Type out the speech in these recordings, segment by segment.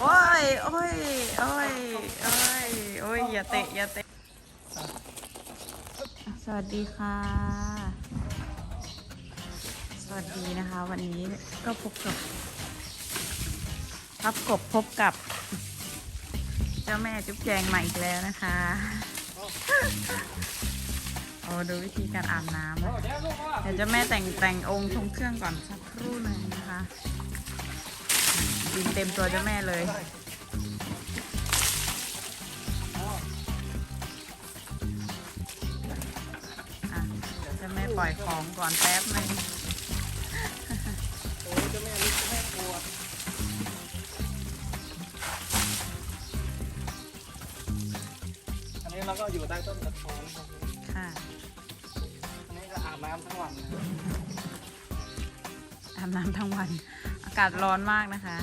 โอ้ย โอ้ย โอ้ย โอ้ย โอ้ย อย่าเตะ อย่าเตะ สวัสดีค่ะ สวัสดีนะคะ วันนี้ก็พบกับรับกบพบกับ เจ้าแม่จุ๊บแจงมาอีกแล้วนะคะ โอ้ดูวิธีการอาบน้ำเดี๋ยวเจ้าแม่แต่งแต่งองค์ทรงเครื่องก่อนสักครู่หนึ่งนะคะ ดินเต็มตัวเจ้าแม่เลย อะเจ้าแม่ปล่อยของก่อนแป๊บหนึงโอ้เจ้าแม่ลิเจ้าแม่กลัวอันนี้เราก็อยู่ใต้ต้นกระท้อนครับค่ะ อันนี้ก็อาบน้ำทั้งวันนะ อาบน้ำทั้งวัน อากาศร้อนมากนะคะ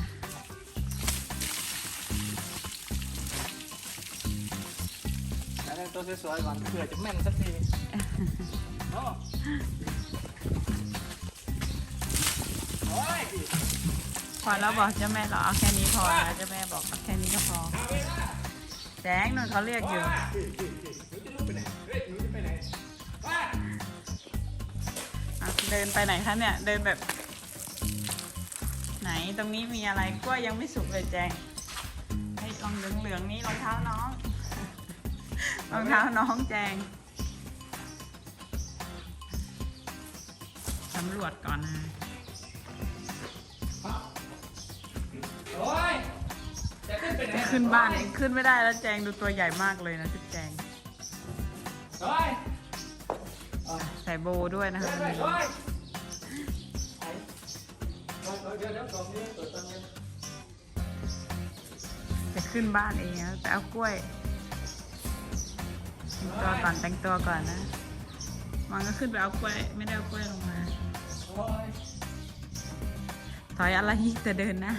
ตัวสวยๆก่อนเผื่อจะแม่นสักทีโอ้โอ้ยพอแล้วบอกเจ้าแม่เหรอเอาแค่นี้พอแล้วเจ้าแม่บอกเอาแค่นี้ก็พอแจ้งหนึ่งเขาเรียกอยู่อะเดินไปไหนคะเนี่ยเดินแบบ ไหนตรงนี้มีอะไรกล้วยยังไม่สุกเลยแจงไอ้รองเหลืองๆนี้รองเท้าน้อง รองเท้าน้องแจงสำรวจก่อนนะโอ้ยจะขึ้นไปไหนขึ้นบ้านขึ้นไม่ได้แล้วแจงดูตัวใหญ่มากเลยนะจุ๊บแจง โอ้ยใส่โบว์ด้วยนะคะวันนี้โอ้ยเดี๋ยวเดี๋ยวกล่องนี้เปิดตอนนี้จะขึ้นบ้านเองนะแต่เอากล้วยแตัวก่อนแต่งตัวก่อนนะมันก็ขึ้นไปเอากล้วยไม่ได้เอากล้วยลงมา ถอยอะไรแต่เดินนะ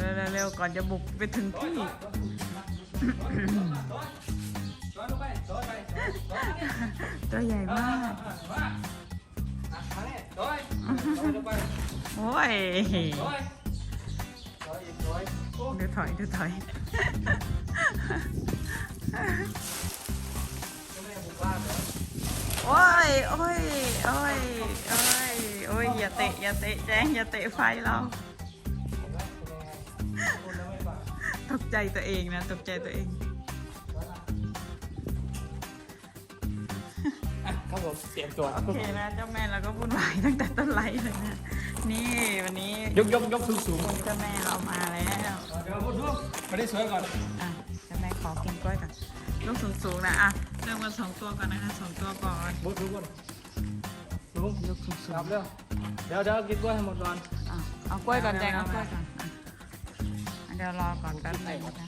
เร็วๆเร็วก่อนจะบุกไปถึงที่ตัวใหญ่มากมาอะมาเนี่ยซ้อยซ้อยโอ้ย ซ้อยซ้อยอีกซ้อยโอ้ดูถอยดูถอยแม่บุกบ้านเหรอโอ้ยโอ้ยโอ้ยโอ้ยโอ้ยอย่าเตะอย่าเตะแจ้งอย่าเตะไฟเราเห็นไหมเป็นยังไงพูดแล้วไม่ฟังตกใจตัวเองนะตกใจตัวเองอะครับผมเตรียมตัวโอเคนะเจ้าแม่เราก็วุ่นวายตั้งแต่ต้นไลฟ์เลยนะนี่วันนี้ยกยกยกสูงสูงเจ้าแม่เรามาแล้วเดี๋ยวพูดรูปไม่ได้สวยก่อนอะเจ้าแม่ขอกินกล้วยก่อนลูกสูงๆนะอะเริ่มกันสองตัวก่อนนะคะสองตัวก่อนพูดรูปก่อนลุงลูกสูงครับเร็วเดี๋ยวเดี๋ยวกินกล้วยให้หมดก่อนๆอะเอากล้วยก่อนแจงเอากล้วยก่อนอะอะเดี๋ยวรอก่อนแป๊บหนึงนะคะ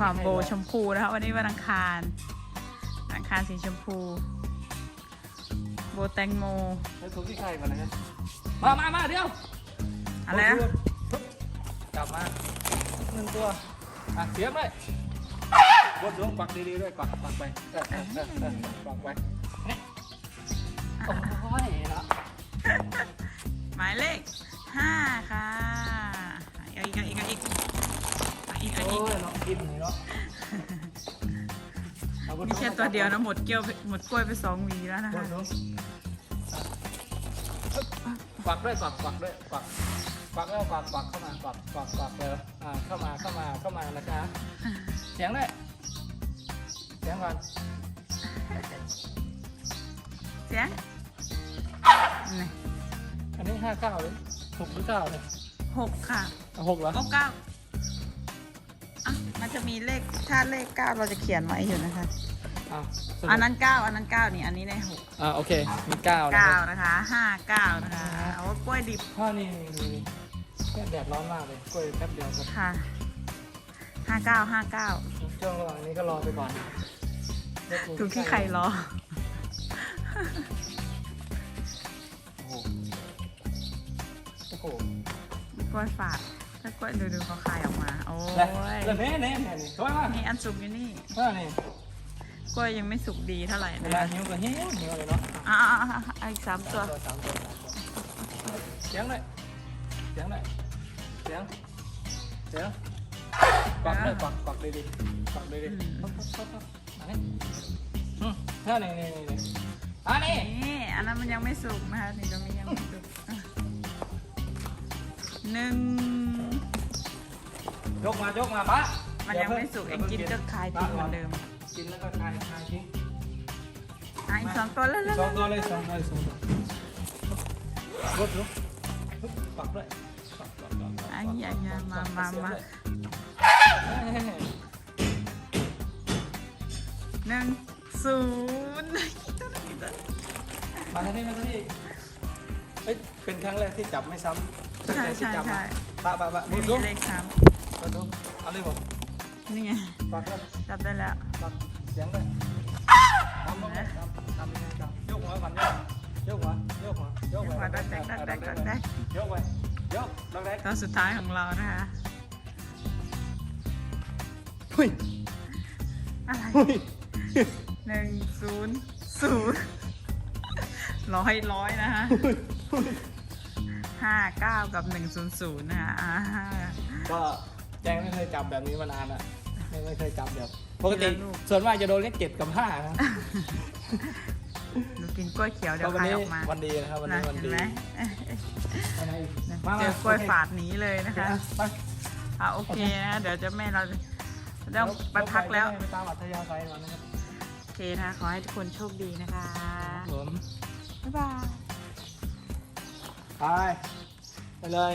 ความโบชมพูนะคะวันนี้วันอังคารวันอังคารสีชมพู โบแตงโมให้ถูกที่ใครก่อนนะครับมามามาเดี๋ยวอะไรนะ กลับมาหนึ่งตัวอะเสียบเลยบดลงปักดีๆด้วยปักปักไปเออเออเออเออปักไปนี่โอ้ยละหมายเลขห้าค่ะเอาอีกเอาอีกเอาอีกเอาอีกเอาโอ้อีกยเนาะกินนี่เนาะเอาบดลงไม่ใช่ตัวเดียวนะหมดเกลี้ยวไปหมดกล้วยไปสองหวีแล้วนะบคะดลงปักด้วยปักปักด้วยปัก ปักแล้วปักปักเข้ามาปักปักปักเลยอ่าเข้ามาเข้ามาเข้ามานะคะเสียงด้วยเสียงก่อนเสียงนี่อันนี้ห้าเก้าหรือหกหรือเก้าเนี่ยหกค่ะอะหกเหรอโอ้เก้าอะมันจะมีเลขถ้าเลขเก้าเราจะเขียนไว้อยู่นะคะ อะสรุปอันนั้นเก้าอันนั้นเก้านี่อันนี้ได้หกอ่าโอเค มีเก้านะเก้าครับนะคะห้าเก้านะคะเอาว่ากล้วยดิบพ่อนี่นี่นี่แค่ แดดร้อนมากเลยกล้วยแป๊บเดียวครับค่ะห้าเก้าห้าเก้าช่วงระหว่างนี้ก็รอไปก่อนได้ถูกที่ใครรอโอ้โหโอ้โหกล้วยฝาดถ้ากล้วยดูดูเขาคายออกมา โอ้แล้วยแล้วแน่แน่แน่นี่สวยมากนี่อันสุกอยู่นี่อ่านี่กล้วยยังไม่สุกดีเท่าไหร่เวนะลาคะหิวก็หิวหิวเลยเนาะอ่าอีกสามตัวสามตัวสามตัวเสียงเลย เสียงเลยเสียงเสียงกวักเลยกวักกวักดีๆกวักดีๆปั๊บปั๊บปั๊บปั๊บอันนี้อืมนี่นี่นี่นี่อันนี้นี่อันนั้นมันยังไม่สุกนะคะนี่ตรงนี้ยังไม่สุกอะหนึ่งยกมายกมาปะมันยังไม่สุกเองกินก็คายทิ้งเหมือนเดิมกินแล้วก็คายคายทิ้งอะอีกสองตัวแล้วแล้วสองตัวเลยสองตัวเลยสองตัวรถรถ ปักด้วยปักปักปักปักอะอย่าอย่ามามามาหนึ่งศูนย์มาทางนี้มาทางนี้เอ้ยเป็นครั้งแรกที่จับไม่ซ้ำใช่ใช่ใช่ปะปะปะม่ดูมีดูเลขสามมือดูเอาเลยผมนี่ไงปักเลยจับได้แล้วปักเสียงเลยทำเลยทำทำ วยกหัวยกเดี๋ยวหัวขอดักแดกดักแดกดักแดกยกไปยกดักแดกตัวสุดท้ายของเรานะคะเฮ้ยอะไรเฮ้ยหนึ่งศูนย์ศูนย์ร้อยร้อยนะคะห้าเก้ากับหนึ่งศูนย์ศูนย์นะคะก็แจ้งไม่เคยจับแบบนี้มานานอะไม่เคยจับแบบปกติส่วนมากจะโดนเลขเจ็ดกับห้านะ หนูกินกล้วยเขียวเดี๋ยวก็วันคายนี้ออกมาวันดีนะครับวันนะนี้วันเห็นดีไหมอะไรอีกนะมาเจอกล้วยฝาดหนีเลยโอนะเคคะอะไปอะโอเคนะเดี๋ยวจะแม่เราจะต้องไปพักแล้วไปตามอัธยาศัยก่อนนะครับโอเคนะคะขอให้ทุกคนโชคดีนะคะผมบ๊ายบาย ไปไปเลย